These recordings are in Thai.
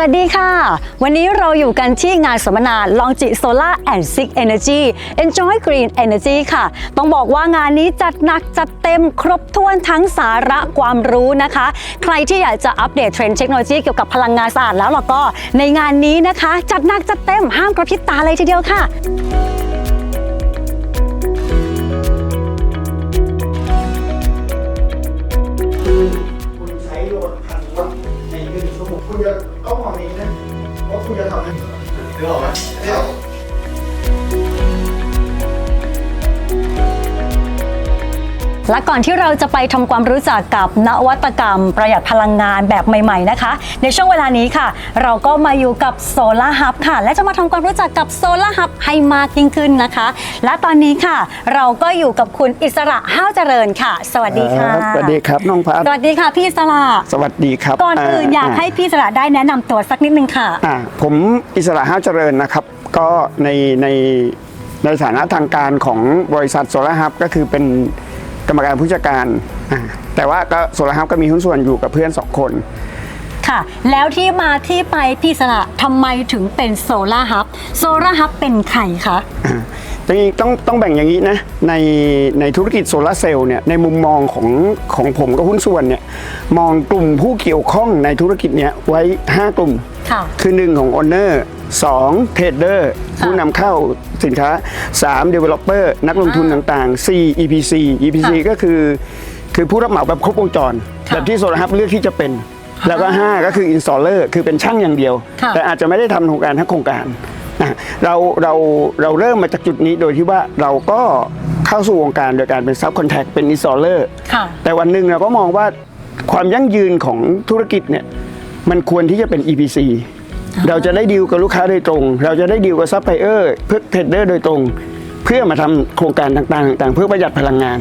วัสดีค่ะ วันนี้เราอยู่กันที่งานสัมมนา Longi Solar and Six Energy Enjoy Green Energy ค่ะ ต้องบอกว่างานนี้จัดหนักจัดเต็มครบถ้วนทั้งสาระความรู้นะคะ ใครที่อยากจะอัปเดตเทรนด์เทคโนโลยีเกี่ยวกับพลังงานสะอาดแล้วเราก็ในงานนี้นะคะ จัดหนักจัดเต็มห้ามกระพริบตาเลยทีเดียวค่ะ คุณจะต้องมองนี้นะว่าคุณจะทำให้นึกออกไหมเนี่ย และก่อนที่เราจะไปทำความรู้จักกับนวัตกรรม ประหยัดพลังงานแบบใหม่ๆนะคะ ในช่วงเวลานี้ค่ะ เราก็มาอยู่กับ Solar Hub ค่ะ และจะมาทำความรู้จักกับ Solar Hub ให้มากยิ่งขึ้นนะคะ และตอนนี้ค่ะ เราก็อยู่กับคุณอิสระห้าวเจริญค่ะ สวัสดีค่ะสวัสดีครับน้องพัดสวัสดีค่ะพี่อิสระ สวัสดีครับก่อนอื่นอยากให้พี่อิสระได้แนะนำตัวสักนิดนึงค่ะอ่าผมอิสระห้าวเจริญนะครับ ก็ในในในฐานะทางการของบริษัทโซลาร์ฮับก็คือเป็น กรรมการผู้จัดการอ่าแต่ว่าก็โซลาร์ฮับก็มีหุ้นส่วนอยู่กับเพื่อนสองคน ค่ะ แล้วที่มาที่ไปพี่อิสระทำไมถึงเป็น Solar Hub Solar Hub เป็นใครคะ อ่า จริงๆต้องต้องแบ่งอย่างนี้นะในในธุรกิจโซลาร์เซลล์เนี่ยในมุมมองของของผมกับหุ้นส่วนเนี่ยมองกลุ่มผู้เกี่ยวข้องในธุรกิจเนี้ยไว้ 5 กลุ่ม ค่ะ คือ 1 ของ Owner 2 Trader ค่ะผู้นำเข้าสินค้า 3 Developer นักลงทุนอ่าต่างๆ 4 EPC EPC ค่ะก็คือคือผู้รับเหมาแบบครบวงจร ค่ะแบบที่โซลาร์ฮับเลือกที่จะเป็น แล้วก็ 5 ก็คือ Installer คือเป็นช่างอย่างเดียว ค่ะ แต่อาจจะไม่ได้ทำโครงการทั้งโครงการ นะเราเราเราเริ่มมาจากจุดนี้โดยที่ว่าเราก็เข้าสู่วงการโดยการเป็นซับคอนแทคเป็น Installer ค่ะ แต่วันหนึ่งเราก็มองว่าความยั่งยืนของธุรกิจเนี่ยมันควรที่จะเป็น EPC เราจะได้ดีลกับลูกค้าโดยตรง เราจะได้ดีลกับซัพพลายเออร์เพื่อเทรดเดอร์โดยตรง เพื่อมาทำโครงการต่างๆต่างๆ เพื่อประหยัดพลังงาน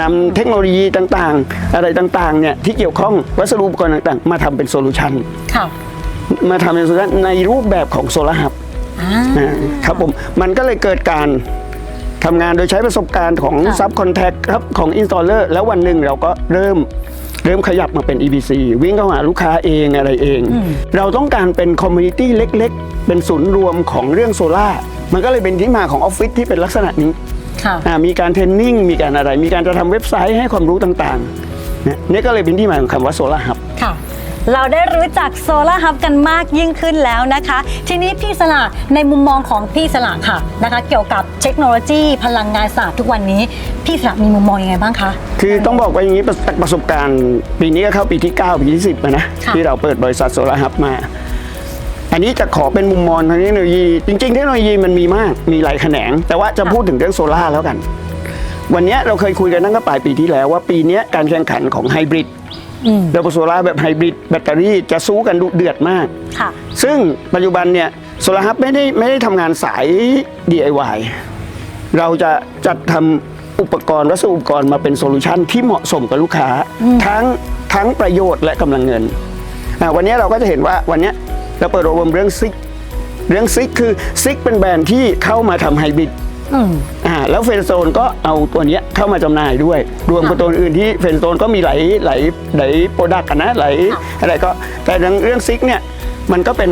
นำเทคโนโลยีต่างๆ อะไรต่างๆเนี่ยที่เกี่ยวข้องวัสดุอุปกรณ์ต่างๆ มาทำเป็นโซลูชัน ค่ะ มาทำเป็นโซลูชันในรูปแบบของโซลาร์ฮับอ่า ครับผมมันก็เลยเกิดการทำงานโดยใช้ประสบการณ์ของค่ะ ซับคอนแทคครับของอินสตอลเลอร์แล้ววันหนึ่งเราก็เริ่มเริ่มขยับมาเป็น EPC วิ่งเข้าหาลูกค้าเองอะไรเอง เราต้องการเป็นคอมมูนิตี้เล็กๆ เป็นศูนย์รวมของเรื่องโซล่าร์มันก็เลยเป็นที่มาของออฟฟิศที่เป็นลักษณะนี้ ค่ะ อ่ามีการเทรนนิ่ง มีการอะไร มีการจะทำเว็บไซต์ให้ความรู้ต่างๆเนี่ยนี่ก็เลยเป็นที่มาของคำว่าโซล่าฮับ ค่ะ เราได้รู้จักโซลาร์ฮับกันมากยิ่งขึ้นแล้วนะคะ ทีนี้พี่สละในมุมมองของพี่สละค่ะนะคะ เกี่ยวกับเทคโนโลยีพลังงานสะอาดทุกวันนี้ พี่สละมีมุมมองยังไงบ้างคะ คือต้องบอกว่าอย่างนี้ประจากประสบการณ์ ปีนี้ก็เข้าปีที่ 9 ปีที่ 10แล้วนะค่ะที่เราเปิดบริษัทโซลาร์ฮับมา อันนี้จะขอเป็นมุมมองทางเทคโนโลยี จริง ๆ เทคโนโลยีมันมีมากมีหลายแขนง แต่ว่าจะพูดถึงเรื่องโซลาร์แล้วกัน วันนี้เราเคยคุยกันตั้งแต่ปลายปีที่แล้วว่าปีนี้การแข่งขันของไฮบริดอืม ระบบโซลาร์แบบไฮบริดแบตเตอรี่จะสู้กันดุเดือดมากค่ะซึ่งปัจจุบันเนี่ยโซลาร์ฮับไม่ได้ไม่ได้ทำงานสาย DIY เราจะจัดทำอุปกรณ์วัสดุอุปกรณ์มาเป็นโซลูชันที่เหมาะสมกับลูกค้า ทั้งทั้งประโยชน์และกำลังเงินอะวันนี้เราก็จะเห็นว่าวันนี้เราเปิดอบรมเรื่องซิก เรื่องซิกคือซิกเป็นแบรนด์ที่เข้ามาทำไฮบริด อืมอ่าแล้วเฟรนด์โซนก็เอาตัวเนี้ยเข้ามาจำหน่ายด้วย รวมกับตัวอื่นที่เฟรนด์โซนก็มีหลายหลายหลายโปรดักต์กันนะหลายค่ะอะไรก็แต่เรื่องเรื่องซิกเนี่ยมันก็เป็น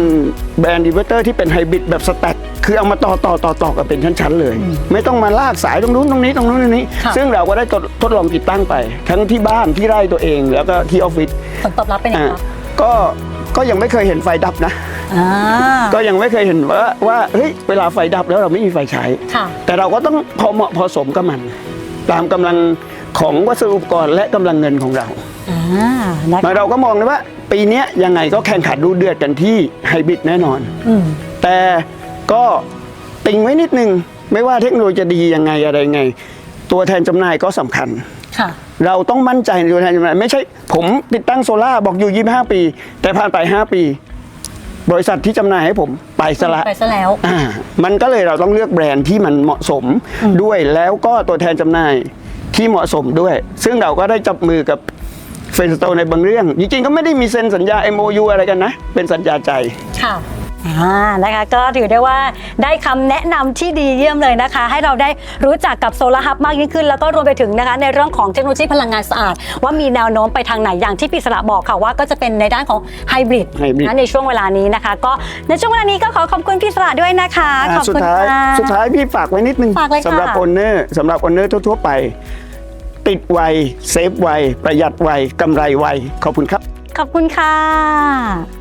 แบรนด์ดิเวเตอร์ที่เป็นไฮบริดแบบสแต็กคือเอามาต่อต่อต่อต่อกันเป็นชั้นๆเลย ไม่ต้องมาลากสายตรงนู้นตรงนี้ตรงนู้นตรงนี้ค่ะซึ่งเราก็ได้ทดทดลองติดตั้งไป ทั้งที่บ้านที่ไร่ตัวเอง แล้วก็ที่ออฟฟิศผลตอบรับเป็นยังอ่าไงคะก็ ก็ยังไม่เคยเห็นไฟดับนะ อ่า ก็ยังไม่เคยเห็นว่าว่าเฮ้ยเวลาไฟดับแล้วเราไม่มีไฟใช้ ค่ะ แต่เราก็ต้องพอเหมาะพอสมกับมัน ตามกำลังของวัสดุอุปกรณ์และกำลังเงินของเรา อ่านะคะเราก็มองนะว่า ปีเนี้ยยังไงก็แข่งขันดูเดือดกันที่ไฮบริดแน่นอน อืม แต่ก็ติงไว้นิดนึง ไม่ว่าเทคโนโลยีจะดียังไงอะไรยังไง ตัวแทนจำหน่ายก็สำคัญ ค่ะ เราต้องมั่นใจในตัวแทนจำหน่ายไม่ใช่ผมติดตั้งโซล่าร์บอกอยู่ 25 ปี แต่ผ่านไป 5 ปี บริษัทที่จำหน่ายให้ผมไปซะละไปซะแล้ว อ่ามันก็เลยเราต้องเลือกแบรนด์ที่มันเหมาะสมด้วยแล้วก็ตัวแทนจำหน่ายที่เหมาะสมด้วย ซึ่งเราก็ได้จับมือกับเฟนสโตในบางเรื่อง จริงๆก็ไม่ได้มีเซ็นสัญญา MOU อะไรกันนะ เป็นสัญญาใจ ค่ะ อ่านะคะก็ถือได้ว่าได้คำแนะนำที่ดีเยี่ยมเลยนะคะ ให้เราได้รู้จักกับโซลาร์ฮับมากยิ่งขึ้น แล้วก็รวมไปถึงนะคะในเรื่องของเทคโนโลยีพลังงานสะอาด ว่ามีแนวโน้มไปทางไหนอย่างที่ปิศระบอกค่ะว่าก็จะเป็นในด้านของไฮบริด hybrid นะในช่วงเวลานี้นะคะ ก็ในช่วงเวลานี้ก็ขอขอบคุณพิศระด้วยนะคะอ่าขอบสุดคุณท้ายค่ะสุดท้ายพี่ฝากไว้นิดนึงฝากเลยค่ะสำหรับโอนเนอร์สำหรับโอนเนอร์ทั่วๆไป ติดไวเซฟไวประหยัดไวกำไรไวขอบคุณครับ ขอบคุณค่ะ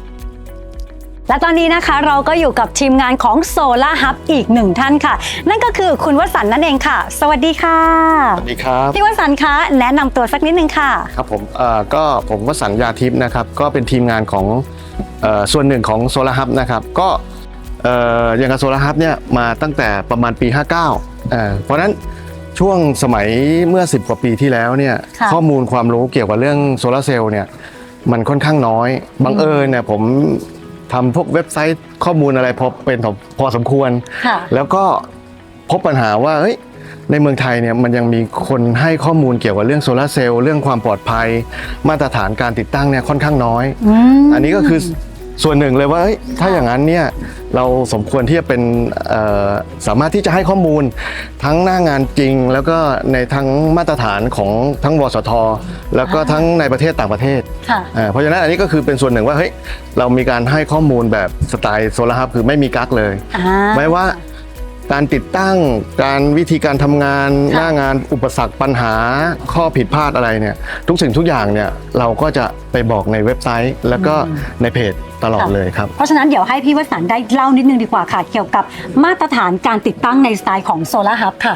และตอนนี้นะคะเราก็อยู่กับทีมงานของ Solar Hub อีกหนึ่งท่านค่ะ นั่นก็คือคุณวสันต์นั่นเองค่ะ สวัสดีค่ะ สวัสดีครับพี่วสันต์คะแนะนำตัวสักนิดนึงค่ะ ครับผมเอ่อก็ผมวสันต์ยาทิพย์นะครับ ก็เป็นทีมงานของเอ่อส่วนหนึ่งของโซลาร์ฮับนะครับ ก็เอ่ออย่างกับโซลาร์ฮับเนี่ยมาตั้งแต่ประมาณปี 59เอ่อเพราะฉะนั้นช่วงสมัยเมื่อ 10 กว่าปีที่แล้วเนี่ยค่ะ ข้อมูลความรู้เกี่ยวกับเรื่องโซลาร์เซลล์เนี่ยมันค่อนข้างน้อยบังเอิญเนี่ยผม ทำพวกเว็บไซต์ข้อมูลอะไรพอเป็นพอสมควร ค่ะ แล้วก็พบปัญหาว่าเฮ้ยในเมืองไทยเนี่ยมันยังมีคนให้ข้อมูลเกี่ยวกับเรื่องโซลาร์เซลล์เรื่องความปลอดภัย มาตรฐานการติดตั้งเนี่ยค่อนข้างน้อย อืม อันนี้ก็คือ ส่วนหนึ่งเลยว่าเฮ้ยถ้าอย่างนั้นเนี่ยเราสมควรที่จะเป็นเอ่อสามารถที่จะให้ข้อมูลทั้งหน้างานจริง แล้วก็ในทั้งมาตรฐานของทั้งวสท แล้วก็ทั้งในประเทศต่างประเทศค่ะอ่าเพราะฉะนั้นอันนี้ก็คือเป็นส่วนหนึ่งว่าเฮ้ยเรามีการให้ข้อมูลแบบสไตล์โซลาร์ฮับคือไม่มีกั๊กเลยอ่าไม่ว่า การติดตั้งการวิธีการทำงานค่ะหน้างานอุปสรรคปัญหาข้อผิดพลาดอะไรเนี่ยทุกสิ่งทุกอย่างเนี่ยเราก็จะไปบอกในเว็บไซต์ แล้วก็ในเพจตลอดเลยครับ เพราะฉะนั้นเดี๋ยวให้พี่วสันต์ได้เล่านิดนึงดีกว่าค่ะ เกี่ยวกับมาตรฐานการติดตั้งในสไตล์ของ Solar Hub ค่ะ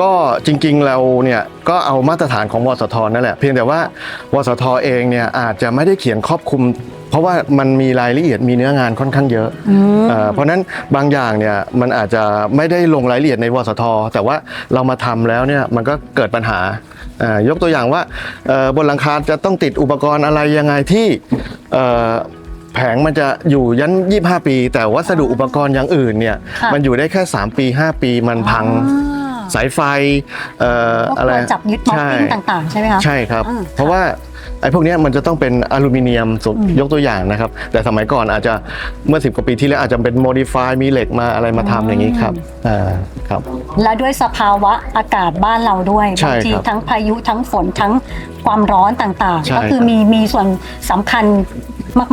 ก็จริงๆเราเนี่ยก็เอามาตรฐานของวสทนั่นแหละ เพียงแต่ว่าวสทเองเนี่ยอาจจะไม่ได้เขียนครอบคลุม เพราะว่ามันมีรายละเอียดมีเนื้องานค่อนข้างเยอะเอ่อเพราะฉะนั้นบางอย่างเนี่ยมันอาจจะไม่ได้ลงรายละเอียดในวสท แต่ว่าเรามาทำแล้วเนี่ยมันก็เกิดปัญหาเอ่อยกตัวอย่างว่าเอ่อบนหลังคาจะต้องติดอุปกรณ์อะไรยังไงที่เอ่อแผงมันจะอยู่ยัน 25 ปี แต่วัสดุอุปกรณ์อย่างอื่นเนี่ยค่ะ มันอยู่ได้แค่ 3 ปี 5 ปีมันพัง สายไฟเอ่อพวกอะไรตัวจับยึดม็อกใช่ปิ้งต่างๆ ใช่ไหมคะใช่ครับอ่าเพราะว่าไอ้พวกเนี้ยมันจะต้องเป็นอลูมิเนียมสมยกตัวอย่างนะครับ แต่สมัยก่อนอาจจะเมื่อ 10 กว่าปีที่แล้วอาจจะเป็นโมดิฟายมีเหล็กมาอะไรมาทำอย่างนี้ครับอ่าครับ และด้วยสภาวะอากาศบ้านเราด้วยใช่บางทีครับทั้งพายุทั้งฝนทั้ง ความร้อนต่างใช่ ๆ ก็คือครับมีมีส่วนสำคัญ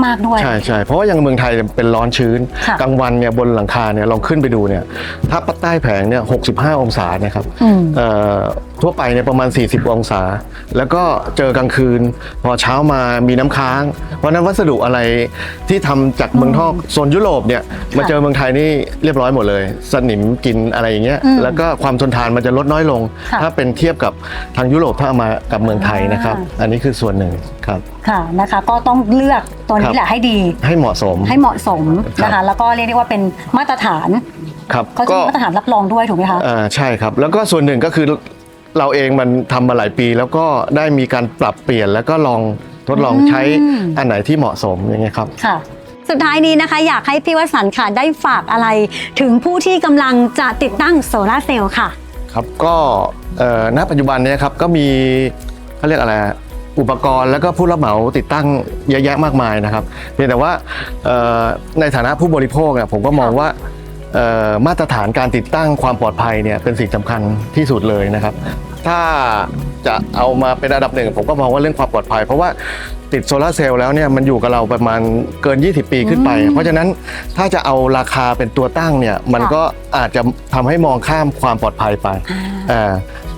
มากๆด้วย ใช่ใช่เพราะว่าอย่างเมืองไทยเป็นร้อนชื้น ค่ะ กลางวันเนี่ยบนหลังคาเนี่ยลองขึ้นไปดูเนี่ยถ้าใต้แผงเนี่ย65 องศาเนี่ยครับอืม เอ่อทั่วไปเนี่ยประมาณ 40 องศา แล้วก็เจอกลางคืน พอเช้ามามีน้ำค้าง เพราะฉะนั้นวัสดุอะไรที่ทำจากเมืองนอกโซนยุโรปเนี่ยมาเจอเมืองไทยนี่เรียบร้อยหมดเลย สนิมกินอะไรอย่างเงี้ยอืมแล้วก็ความทนทานมันจะลดน้อยลง ค่ะ ถ้าเป็นเทียบกับทางยุโรปถ้าเอามากับเมืองไทยนะครับอ่าอันนี้คือส่วนหนึ่งครับ ค่ะนะคะ ก็ต้องเลือกตัวครันี้บแหละให้ดี ให้เหมาะสม ให้เหมาะสมนะครัคะบแล้วก็เรียกได้ว่าเป็นมาตรฐานครับเขาจะมีมาตรฐานรับรองด้วยถูกไหมคะอ่าใช่ครับ แล้วก็ส่วนหนึ่งก็คือเราเองมันทำมาหลายปี แล้วก็ได้มีการปรับเปลี่ยนแล้วก็ลองทดลองใช้อืมอันไหนที่เหมาะสมอย่างเงี้ยครับค่ะสุดท้ายนี้นะคะ อยากให้พี่วสันต์ค่ะได้ฝากอะไรถึงผู้ที่กำลังจะติดตั้งโซลาร์เซลล์ค่ะ ครับก็เอ่อณปัจจุบันเนี้ครับก็มี เขาเรียกอะไรอุปกรณ์แล้วก็ผู้รับเหมาติดตั้งเยอะแยะมากมายนะครับเพียงแต่ว่าเอ่อในฐานะผู้บริโภคเนี่ยผมก็มองว่าเอ่อมาตรฐานการติดตั้งความปลอดภัยเนี่ยเป็นสิ่งสำคัญที่สุดเลยนะครับ ถ้าจะเอามาเป็นอันดับหนึ่งผมก็มองว่าเรื่องความปลอดภัย เพราะว่าติดโซลาร์เซลล์แล้วเนี่ยมันอยู่กับเราประมาณเกิน 20 ปีขึ้นไป เพราะฉะนั้นถ้าจะเอาราคาเป็นตัวตั้งเนี่ยมันก็อาจจะทำให้มองข้ามความปลอดภัยไป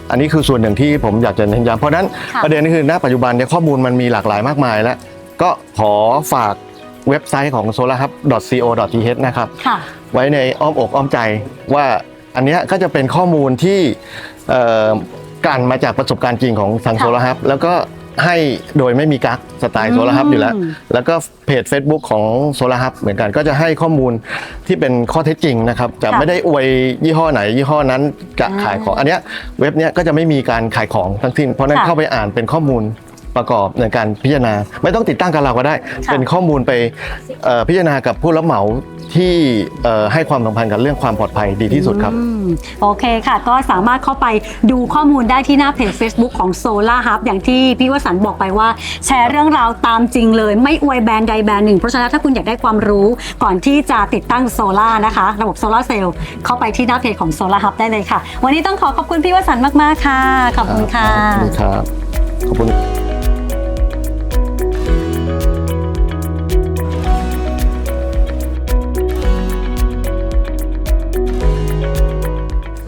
อ่าอันนี้คือส่วนหนึ่งที่ผมอยากจะเน้นย้ำเพราะฉะนั้นค่ะ ประเด็นก็คือณปัจจุบันเนี่ยข้อมูลมันมีหลากหลายมากมายแล้ว ก็ขอฝากเว็บไซต์ของ solarhub.co.th นะครับ ค่ะ ไว้ในอ้อมอกอ้อมใจว่าอันเนี้ยก็จะเป็นข้อมูลที่เอ่อกันมาจากประสบการณ์จริงของทางค่ะ โซลาร์ฮับแล้วก็ ให้โดยไม่มีกั๊กสไตล์โซลาร์ฮับอยู่แล้วอืมแล้วก็เพจ Facebook ของโซลาร์ฮับเหมือนกันก็จะให้ข้อมูลที่เป็นข้อเท็จจริงนะครับ จะค่ะไม่ได้อวยยี่ห้อไหน ยี่ห้อนั้นจะอ่าขายของ อันเนี้ยเว็บเนี้ยก็จะไม่มีการขายของทั้งสิ้นเพราะฉะนั้นค่ะเข้าไปอ่านเป็นข้อมูล ประกอบในการพิจารณา ไม่ต้องติดตั้งกับเราก็ได้ค่ะเป็นข้อมูลไปเอ่อพิจารณากับผู้รับเหมาที่เอ่อให้ความสำคัญกับเรื่องความปลอดภัยดีที่สุดครับ อืมโอเคค่ะ ก็สามารถเข้าไปดูข้อมูลได้ที่หน้าเพจ Facebook ของ Solar Hub อย่างที่พี่วสันต์บอกไปว่า แชร์เรื่องราวตามจริงเลย ไม่อวยแบรนด์ใดแบรนด์หนึ่ง เพราะฉะนั้นถ้าคุณอยากได้ความรู้ก่อนที่จะติดตั้งโซลาร์นะคะ ระบบโซลาร์เซลล์เข้าไปที่หน้าเพจของ Solar Hub ได้เลยค่ะ วันนี้ต้องขอขอบคุณพี่วสันต์มาก ๆ ค่ะ ขอบคุณค่ะ ขอบคุณครับ ขอบคุณ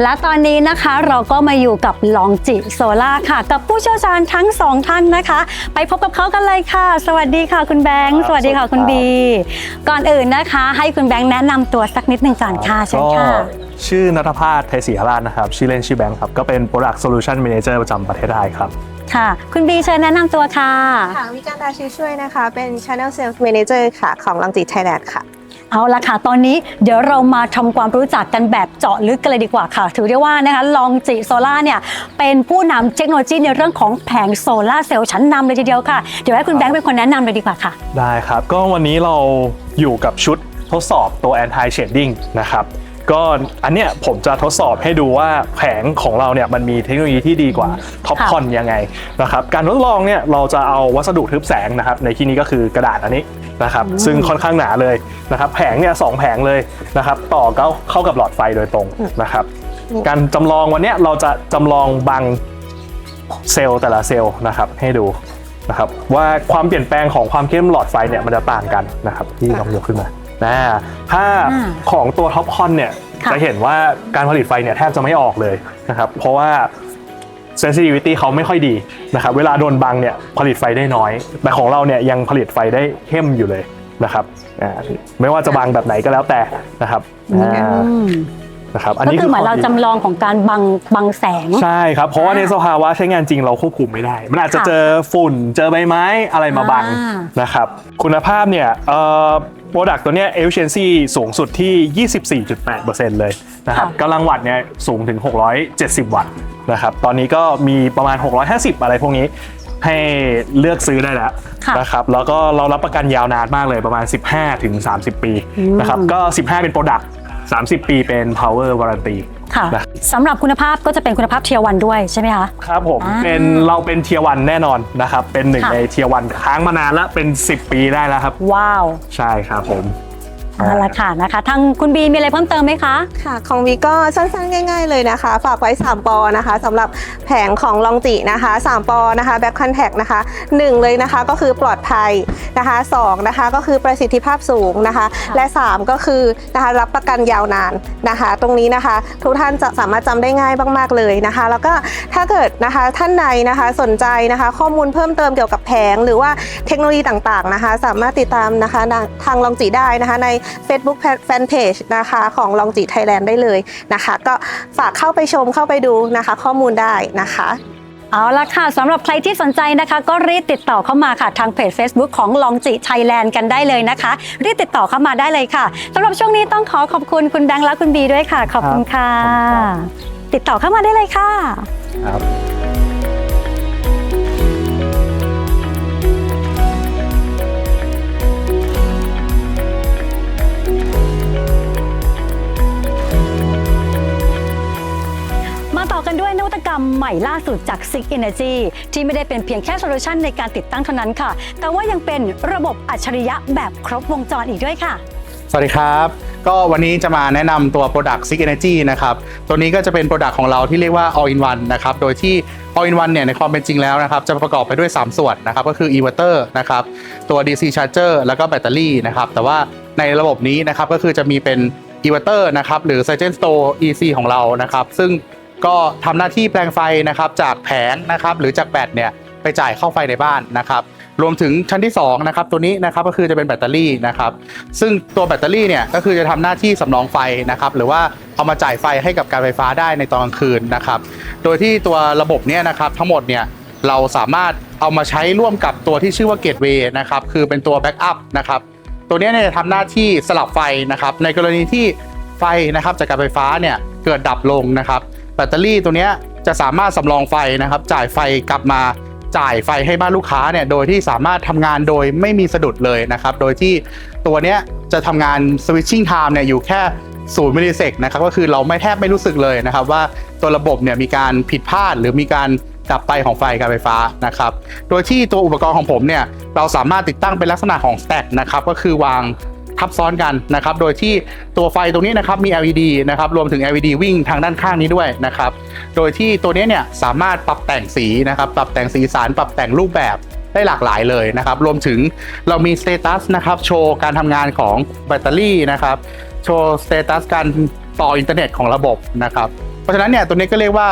และตอนนี้นะคะเราก็มาอยู่กับลองจิโซล่าค่ะ กับผู้เชี่ยวชาญทั้งสองท่านนะคะ ไปพบกับเขากันเลยค่ะ สวัสดีค่ะคุณแบงค์ครับสวัสดีค่ะสวัสดีคุณครับบี ก่อนอื่นนะคะ ให้คุณแบงค์แนะนำตัวสักนิดหนึ่งก่อนค่ะเชิญก็ค่ะชื่อนัทภาสไทยศรีหราชนะครับ ชื่อเล่นชื่อแบงค์ครับ ก็เป็น Product Solution Manager ประจำประเทศไทยครับค่ะ คุณบีเชิญแนะนำตัวค่ะ ค่ะวิการดาชิช่วยนะคะ เป็น Channel Sales Manager ค่ะ ของลังจิตไทยแลนด์ค่ะ เอาละค่ะ ตอนนี้เดี๋ยวเรามาทำความรู้จักกันแบบเจาะลึกกันเลยดีกว่าค่ะ ถือได้ว่านะคะลองจิโซล่าเนี่ยเป็นผู้นำเทคโนโลยีในเรื่องของแผงโซล่าเซลล์ชั้นนำเลยทีเดียวค่ะ เดี๋ยวให้คุณแบงค์เป็นคนแนะนำเลยดีกว่าค่ะ ได้ครับ ก็วันนี้เราอยู่กับชุดทดสอบตัว Anti Shading นะครับ ก็อันเนี้ยผมจะทดสอบให้ดูว่าแผงของเราเนี่ยมันมีเทคโนโลยีที่ดีกว่าท็อปค่ะคอนยังไงนะครับการทดลองเนี่ยเราจะเอาวัสดุทึบแสงนะครับในที่นี้ก็คือกระดาษอันนี้นะครับซึ่งค่อนข้างหนาเลยนะครับแผงเนี่ยสองแผงเลยนะครับต่อเข้าเข้ากับหลอดไฟโดยตรงนะครับการจำลองวันเนี้ยเราจะจำลองบางเซลล์แต่ละเซลล์นะครับให้ดูนะครับว่าความเปลี่ยนแปลงของความเข้มหลอดไฟเนี่ยมันจะต่างกันนะครับที่ลองยกขึ้นมา นะถ้าอ่าของตัวท็อปคอนเนี่ยค่ะจะเห็นว่าการผลิตไฟเนี่ยแทบจะไม่ออกเลยนะครับเพราะว่า sensitivity เขาไม่ค่อยดีนะครับเวลาโดนบังเนี่ยผลิตไฟได้น้อย แต่ของเราเนี่ยยังผลิตไฟได้เข้มอยู่เลยนะครับอ่าไม่ว่าจะบังแบบไหนก็แล้วแต่นะครับอ่าอืมนะครับอันก็นี้คือเหมือนข้เราดีจำลองของการบังบังแสงใช่ครับ เพราะว่าในสภาวะใช้งานจริงเราควบคุมไม่ได้ มันอาจจะค่ะเจอฝุ่นเจอใบไม้อะไรมาบังอ่านะครับ คุณภาพเนี่ยเอ่อ โปรดักต์ตัวเนี้ย efficiency สูงสุดที่ 24.8%เลยนะครับกำลังวัตต์เนี่ยสูงถึง 670 วัตต์นะครับตอนนี้ก็มีประมาณ 650 อะไรพวกนี้ให้เลือกซื้อได้แล้วค่ะนะครับแล้วก็เรารับประกันยาวนานมากเลยประมาณ 15ถึง30 ปีนะครับก็ 15 เป็นโปรดักต์30 ปีเป็น power warranty ค่ะนะสำหรับคุณภาพก็จะเป็นคุณภาพเทียวันด้วยใช่ไหมคะ ครับผมอ่าเป็นเราเป็นเทียวันแน่นอนนะครับ เป็นหนึ่งค่ะ ในเทียวันค้างมานานแล้วเป็น 10 ปีได้แล้วครับ ว้าว ใช่ครับผม เอาละค่ะนะคะทางคุณบีมีอะไรเพิ่มเติมไหมคะ ค่ะ ของวีก็สั้นๆ ง่าย ๆ เลยนะคะ ฝากไว้ 3 ปอนะคะสำหรับแผงของลองจินะคะ 3 ปอนะคะแบ็คคอนแทคนะคะ 1 เลยนะคะก็คือปลอดภัยนะคะ2นะคะก็คือประสิทธิภาพสูงนะคะ และ 3 ก็คือนะคะรับประกันยาวนานนะคะ ตรงนี้นะคะ ทุกท่านจะสามารถจำได้ง่ายมากๆเลยนะคะ แล้วก็ถ้าเกิดนะคะท่านใดนะคะสนใจนะคะ ข้อมูลเพิ่มเติมเกี่ยวกับแผง หรือว่าเทคโนโลยีต่างๆนะคะ สามารถติดตามนะคะทางลองจิได้นะคะใน Facebook Fanpage นะคะของลองจิไทยแลนด์ได้เลยนะคะ ก็ฝากเข้าไปชมเข้าไปดูนะคะ ข้อมูลได้นะคะเอาละค่ะสำหรับใครที่สนใจนะคะ ก็รีบติดต่อเข้ามาค่ะทางเพจ Facebook ของลองจิไทยแลนด์กันได้เลยนะคะ รีบติดต่อเข้ามาได้เลยค่ะสำหรับช่วงนี้ต้องขอขอบคุณคุณแบงค์และคุณบีด้วยค่ะ ขอบคุณค่ะขอบคุณครับติดต่อเข้ามาได้เลยค่ะ ครับ ใหม่ล่าสุดจาก Six Energy ที่ไม่ได้เป็นเพียงแค่โซลูชันในการติดตั้งเท่านั้นค่ะ แต่ว่ายังเป็นระบบอัจฉริยะแบบครบวงจรอีกด้วยค่ะ สวัสดีครับก็วันนี้จะมาแนะนำตัว Product Six Energy นะครับ ตัวนี้ก็จะเป็น Product ของเราที่เรียกว่า All in One นะครับ โดยที่ All in One เนี่ยในความเป็นจริงแล้วนะครับ จะประกอบไปด้วย 3 ส่วนนะครับ ก็คือ Inverter นะครับ ตัว DC Charger แล้วก็แบตเตอรี่นะครับ แต่ว่าในระบบนี้นะครับก็คือจะมีเป็น Inverter นะครับ หรือ Silent Store EC ของเรานะครับ ซึ่ง ก็ทำหน้าที่แปลงไฟนะครับจากแผงนะครับหรือจากแบตเนี่ยไปจ่ายเข้าไฟในบ้านนะครับรวมถึงชั้นที่2นะครับตัวนี้นะครับก็คือจะเป็นแบตเตอรี่นะครับซึ่งตัวแบตเตอรี่เนี่ยก็คือจะทำหน้าที่สำรองไฟนะครับหรือว่าเอามาจ่ายไฟให้กับการไฟฟ้าได้ในตอนกลางคืนนะครับโดยที่ตัวระบบเนี่ยนะครับทั้งหมดเนี่ยเราสามารถเอามาใช้ร่วมกับตัวที่ชื่อว่า Gateway นะครับคือเป็นตัวแบ็กอัพนะครับตัวนี้เนี่ยจะทำหน้าที่สลับไฟนะครับในกรณีที่ไฟนะครับจากการไฟฟ้าเนี่ยเกิดดับลงนะครับ แบตเตอรี่ตัวนี้จะสามารถสำรองไฟนะครับ จ่ายไฟกลับมาจ่ายไฟให้บ้านลูกค้าเนี่ยโดยที่สามารถทำงานโดยไม่มีสะดุดเลยนะครับ โดยที่ตัวเนี้ยจะทำงาน switching time เนี่ยอยู่แค่ศูนย์มิลลิเซกนะครับก็คือเราไม่แทบไม่รู้สึกเลยนะครับ ว่าตัวระบบเนี่ยมีการผิดพลาดหรือมีการดับไปของไฟการไฟฟ้านะครับ โดยที่ตัวอุปกรณ์ของผมเนี่ยเราสามารถติดตั้งเป็นลักษณะของ stack นะครับก็คือวาง ทับซ้อนกันนะครับ โดยที่ตัวไฟตรงนี้นะครับมี LED นะครับรวมถึง LED วิ่งทางด้านข้างนี้ด้วยนะครับ โดยที่ตัวนี้เนี่ยสามารถปรับแต่งสีนะครับ ปรับแต่งสีสันปรับแต่งรูปแบบได้หลากหลายเลยนะครับ รวมถึงเรามีสเตตัสนะครับ โชว์การทำงานของแบตเตอรี่นะครับ โชว์สเตตัสการต่ออินเทอร์เน็ตของระบบนะครับ เพราะฉะนั้นเนี่ยตัวนี้ก็เรียกว่า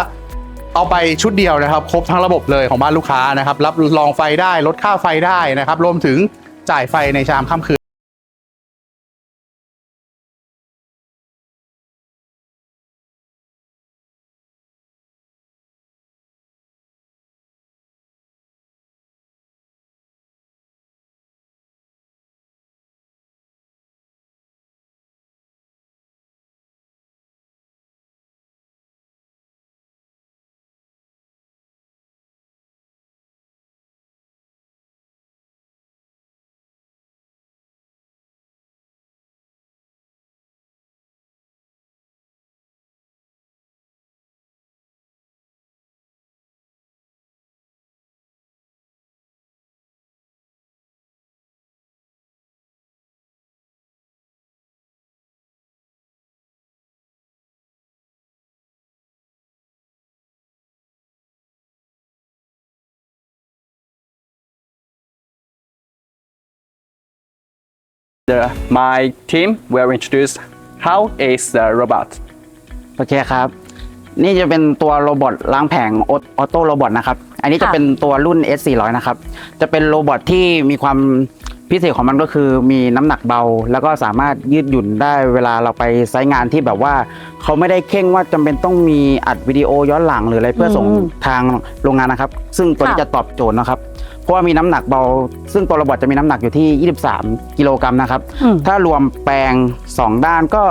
เอาไปชุดเดียวนะครับ ครบทั้งระบบเลยของบ้านลูกค้านะครับ รับรองไฟได้ลดค่าไฟได้นะครับ รวมถึงจ่ายไฟในชามค่ำคืน The, my team will introduce how is the robot. โอเคครับ นี่จะเป็นตัวโรบอทล้างแผงออโต้โรบอทนะครับ อันนี้จะค่ะ เป็นตัวรุ่น S400 นะครับ จะเป็นโรบอทที่มีความพิเศษของมันก็คือมีน้ำหนักเบา แล้วก็สามารถยืดหยุ่นได้เวลาเราไปไซต์งานที่แบบว่า เขาไม่ได้เข่งว่าจำเป็นต้องมีอัดวิดีโอย้อนหลังหรืออะไรเพื่อส่งอืมทางโรงงานนะครับ ซึ่งตัวนี้ค่ะ จะตอบโจทย์นะครับ เพราะว่ามีน้ำหนักเบา ซึ่งตัวโรบอทจะมีน้ำหนักอยู่ที่ 23 กิโลกรัมนะครับ อืม ถ้ารวมแปลง 2 ด้านก็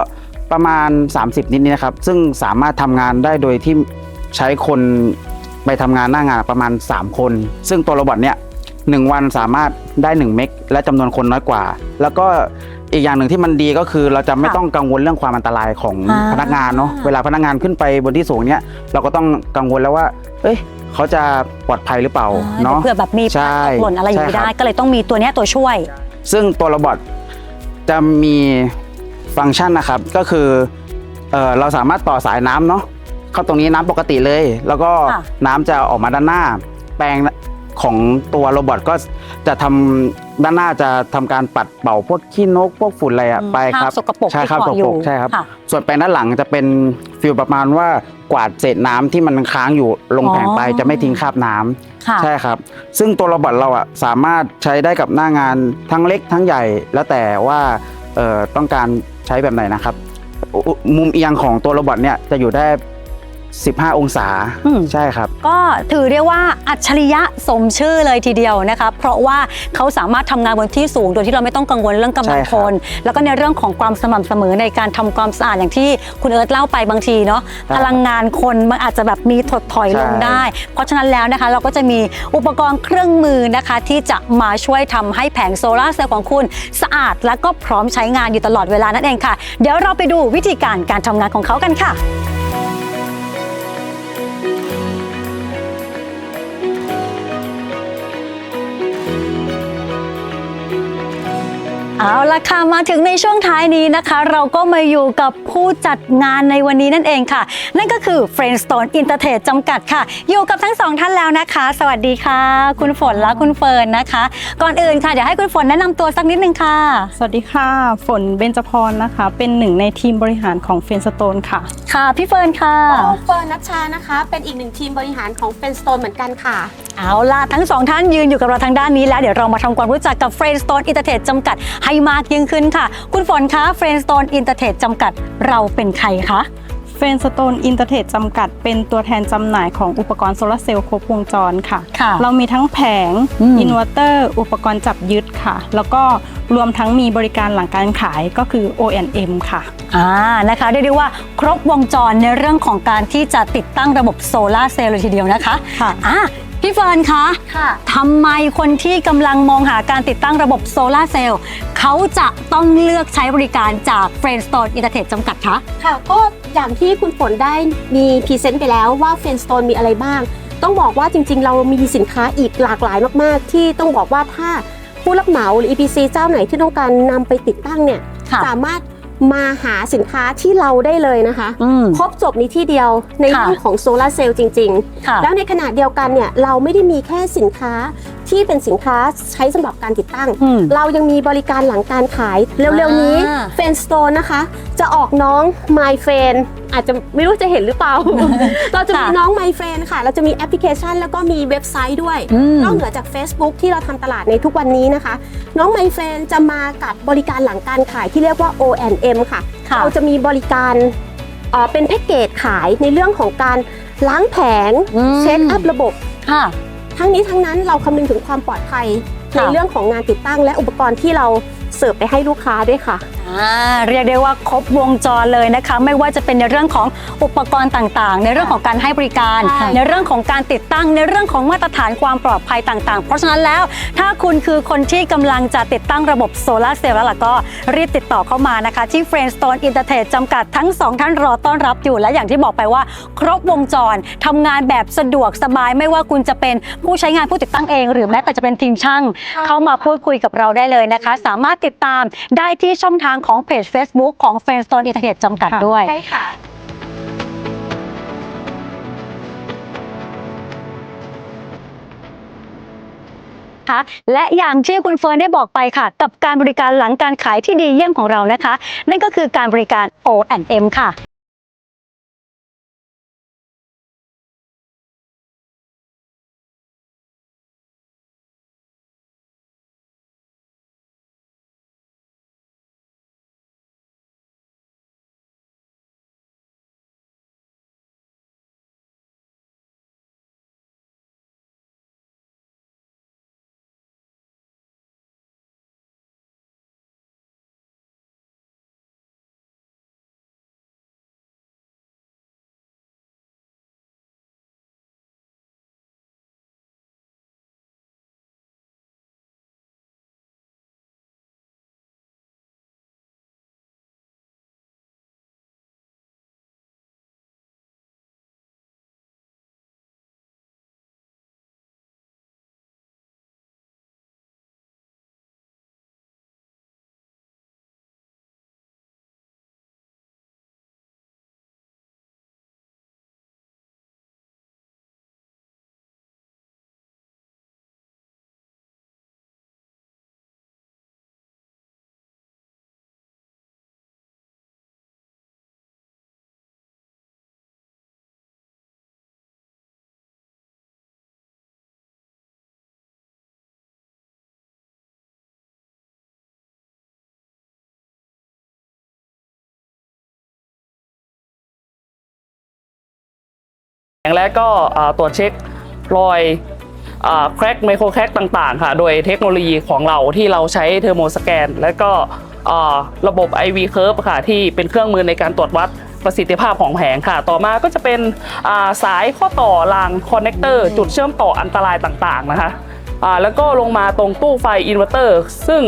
ประมาณ 30 นิดนี้นะครับ ซึ่งสามารถทำงานได้โดยที่ใช้คนไปทำงานหน้างานประมาณ 3 คน ซึ่งตัวโรบอทเนี่ยหนึ่งวันสามารถได้ 1 เมกและจำนวนคนน้อยกว่า แล้วก็อีกอย่างหนึ่งที่มันดีก็คือเราจะไม่ค่ะต้องกังวลเรื่องความอันตรายของอ่า พนักงานเนาะเวลาพนักงานขึ้นไปบนที่สูงเนี่ยเราก็ต้องกังวลแล้วว่า เอ้ย เขาจะปลอดภัยหรือเปล่าอ่าเนาะเผื่อแบบมีพใช่ลาดตกหล่นอะไรอย่างนี้ใช่ครับได้ก็เลยต้องมีตัวเนี้ยตัวช่วย ซึ่งตัวโรบอทจะมีฟังก์ชันนะครับก็คือเออเราสามารถต่อสายน้ำเนาะเข้าตรงนี้น้ำปกติเลย แล้วก็ค่ะน้ำจะออกมาด้านหน้า แปลงของตัวโรบอทก็จะทำ ด้านหน้าจะทำการปัดเป่าพวกขี้นกพวกฝุ่นอะไรอะอืมไปครับคราบสกปรกใช่ที่ครับเกาะสกอยู่ปรกใช่ครับค่ะส่วนแปลงด้านหลังจะเป็นฟิลประมาณว่ากวาดเศษน้ำที่มันค้างอยู่ลงแผงไปอ๋อ จะไม่ทิ้งคราบน้ำค่ะ ใช่ครับ ซึ่งตัวโรบอทเราอะสามารถใช้ได้กับหน้างานทั้งเล็กทั้งใหญ่ แล้วแต่ว่าเอ่อต้องการใช้แบบไหนนะครับอุมุมเอียงของตัวโรบอทเนี่ยจะอยู่ได้ 15 องศาอืม ใช่ครับ ก็ถือเรียกว่าอัจฉริยะสมชื่อเลยทีเดียวนะคะ เพราะว่าเขาสามารถทำงานบนที่สูง โดยที่เราไม่ต้องกังวลเรื่องกำลังใช่ครับคน แล้วก็ในเรื่องของความสม่ำเสมอในการทำความสะอาดอย่างที่คุณเอิร์ธเล่าไปบางทีเนาะพลังงานคนมันอาจจะแบบมีถดถอยลงได้ เพราะฉะนั้นแล้วนะคะเราก็จะมีอุปกรณ์เครื่องมือนะคะ ที่จะมาช่วยทำให้แผงโซลาร์เซลล์ของคุณสะอาดและก็พร้อมใช้งานอยู่ตลอดเวลานั่นเองค่ะ เดี๋ยวเราไปดูวิธีการการทำงานของเขากันค่ะ เอาละค่ะมาถึงในช่วงท้ายนี้นะคะ เราก็มาอยู่กับผู้จัดงานในวันนี้นั่นเองค่ะ นั่นก็คือ Friendstone Intertrade จำกัดค่ะ อยู่กับทั้งสองท่านแล้วนะคะ สวัสดีค่ะ คุณฝนและคุณเฟิร์นนะคะ ก่อนอื่นค่ะเดี๋ยวให้คุณฝนแนะนำตัวสักนิดนึงค่ะ สวัสดีค่ะ ฝนเบญจพรนะคะ เป็นหนึ่งในทีมบริหารของเฟนสโตนค่ะ ค่ะ พี่เฟิร์นค่ะเฟิร์นนัชชานะคะ เป็นอีกหนึ่งทีมบริหารของเฟนสโตนเหมือนกันค่ะ เอาล่ะ ทั้งสองท่านยืนอยู่กับเราทางด้านนี้แล้ว เดี๋ยวเรามาทำความรู้จักกับ Friendstone Intertrade จำกัดให้มากยิ่งขึ้นค่ะ คุณฝนคะ Friendstone Intertrade จำกัดเราเป็นใครคะเฟนสโตนอินเตอร์เทรดจำกัด เป็นตัวแทนจำหน่ายของอุปกรณ์โซลาร์เซลล์ครบวงจรค่ะค่ะเรามีทั้งแผงอืมอินเวอร์เตอร์อุปกรณ์จับยึดค่ะ แล้วก็รวมทั้งมีบริการหลังการขายก็คือ O&M ค่ะอ่านะคะเรียกได้ว่าครบวงจรในเรื่องของการที่จะติดตั้งระบบโซลาร์เซลล์เลยทีเดียวนะคะค่ะอะ พี่เฟิร์นคะค่ะทำไมคนที่กำลังมองหาการติดตั้งระบบโซลาร์เซลล์เขาจะต้องเลือกใช้บริการจาก f r i e n d s t o n e Internet จำกัดคะค่ะ ก็อย่างที่คุณฝนได้มีพรีเซนต์ไปแล้วว่าเฟนสโตนมีอะไรบ้าง ต้องบอกว่าจริง ๆ เรามีสินค้าอีกหลากหลายมากๆ ที่ต้องบอกว่าถ้าผู้รับเหมาหรือ EPC เจ้าไหนที่ต้องการนำไปติดตั้งเนี่ยค่ะสามารถ มาหาสินค้าที่เราได้เลยนะคะ อืม ครบจบในที่เดียวในค่ะเรื่องของโซลาร์เซลล์จริงค่ะ ๆ แล้วในขณะเดียวกันเนี่ยเราไม่ได้มีแค่สินค้า ที่เป็นสินค้าใช้สำหรับการติดตั้ง อืมเรายังมีบริการหลังการขาย เร็วๆนี้อ่า เฟนสโตนนะคะ จะออกน้อง My f r i e n d อาจจะไม่รู้จะเห็นหรือเปล่า เราจะมีค่ะน้อง My f r i e n d ค่ะ เราจะมีแอปพลิเคชันแล้วก็มีเว็บไซต์ด้วย อืม นอกเหนือจาก Facebook ที่เราทำตลาดในทุกวันนี้นะคะ น้อง My f r i e n d จะมากับบริการหลังการขายที่เรียกว่า O&M ค่ะ ค่ะ เราจะมีบริการเอ่อเป็นแพ็กเกจขายในเรื่องของการล้างแผง อืม เช็คอัพระบบ ค่ะ ทั้งนี้ทั้งนั้นเราคำนึงถึงความปลอดภัยค่ะในเรื่องของงานติดตั้งและอุปกรณ์ที่เราเสิร์ฟไปให้ลูกค้าด้วยค่ะอ่า เรียกได้ว่าครบวงจรเลยนะคะ ไม่ว่าจะเป็นในเรื่องของอุปกรณ์ต่างๆ ในเรื่องของการให้บริการใช่ในเรื่องของการติดตั้งในเรื่องของมาตรฐานความปลอดภัยต่างๆ เพราะฉะนั้นแล้ว ถ้าคุณคือคนที่กำลังจะติดตั้งระบบโซลาร์เซลล์แล้วล่ะก็รีบติดต่อเข้ามานะคะ ที่ f r i e n d s t o n e Internet จำกัดทั้งสองท่านรอต้อนรับอยู่ และอย่างที่บอกไปว่า ครบวงจรทำงานแบบสะดวกสบาย ไม่ว่าคุณจะเป็นผู้ใช้งานผู้ติดตั้งเอง หรือแม้แต่จะเป็นทีมช่าง เข้ามาพูดคุยกับเราได้เลยนะคะ สามารถติดตามได้ที่ช่องทางของเพจ Facebook ของ f r i e n d s t o n e Internet จำกัดด้วย ใช่ค่ะนะคะและอย่างที่คุณเฟิร์นได้บอกไปค่ะ กับการบริการหลังการขายที่ดีเยี่ยมของเรานะคะ นั่นก็คือการบริการ O&M ค่ะ อย่างแรกก็ตรวจเช็ครอยแครกไมโครแครกต่างๆค่ะ โดยเทคโนโลยีของเราที่เราใช้เทอร์โมสแกน และก็ระบบ IV Curve ค่ะ ที่เป็นเครื่องมือในการตรวจวัดประสิทธิภาพของแผงค่ะ ต่อมาก็จะเป็นาสายข้อต่อรางคอนเนคเตอร์จุดเชื่อมต่ออันตรายต่างๆนะคะ แล้วก็ลงมาตรงตู้ไฟอินเวอร์เตอร์ซึ่ง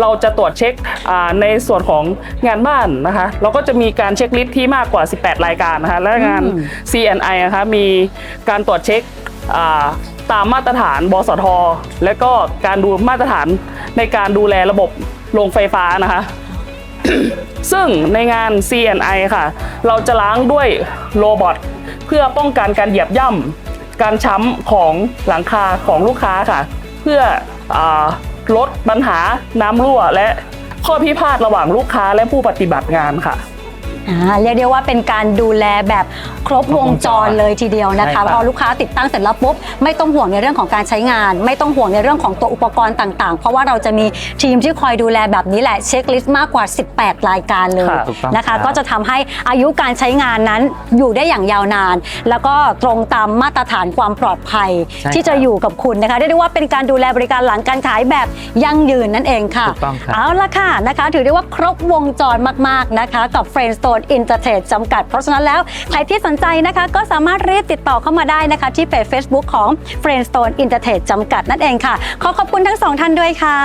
เราจะตรวจเช็คอ่าในส่วนของงานบ้านนะคะเราก็จะมีการเช็คลิสต์ที่มากกว่า 18 รายการนะคะและงาน CNI นะคะมีการตรวจเช็คอ่าตามมาตรฐานบสท และก็การดูมาตรฐานในการดูแลระบบโรงไฟฟ้านะคะซึ่งในงาน CNI ค่ะ เราจะล้างด้วยโรบอทเพื่อป้องกันการเหยียบย่ำ การช้ำของหลังคาของลูกค้าค่ะ เพื่ออลดปัญหาน้ำรั่วและข้อพิพาทระหว่างลูกค้าและผู้ปฏิบัติงานค่ะ อ่าเรียกได้ว่าเป็นการดูแลแบบครบวงจรเลยทีเดียวนะใช่ครัคะบ พอลูกค้าติดตั้งเสร็จแล้วปุ๊บไม่ต้องห่วงในเรื่องของการใช้งาน ไม่ต้องห่วงในเรื่องของตัวอุปกรณ์ต่างๆ เพราะว่าเราจะมีทีมที่คอยดูแลแบบนี้แหละเช็คลิสต์มากกว่า 18 รายการเลยค่ะถูกต้องนะคะครับ ก็จะทำให้อายุการใช้งานนั้นอยู่ได้อย่างยาวนาน แล้วก็ตรงตามมาตรฐานความปลอดภัยใช่ที่จะอยู่กับคุณนะคะเรียกได้ว่าเป็นการดูแลบริการหลังการขายแบบยั่งยืนนั่นเองค่ะ ถูกต้องครับ เอาละค่ะนะคะ ถือได้ว่าครบวงจรมาก ๆ นะคะ กับ f r i e n d s t o Friendstone Intertrade จำกัด เพราะฉะนั้นแล้วใครที่สนใจนะคะก็สามารถรีบติดต่อเข้ามาได้นะคะ ที่เพจ Facebook ของ Friendstone Intertrade จำกัดนั่นเองค่ะ ขอขอบคุณทั้งสองท่านด้วยค่ะ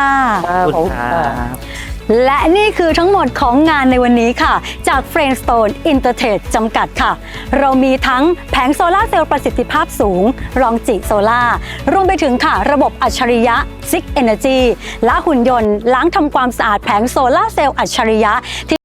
และนี่คือทั้งหมดของงานในวันนี้ค่ะ จาก Friendstone Intertrade จำกัดค่ะ เรามีทั้งแผงโซลาร์เซลล์ประสิทธิภาพสูง รองจิโซลารวมไปถึงค่ะ ระบบอัจฉริยะ Six Energy และหุ่นยนต์ ล้างทำความสะอาดแผงโซลาร์เซลล์อัจฉริยะที่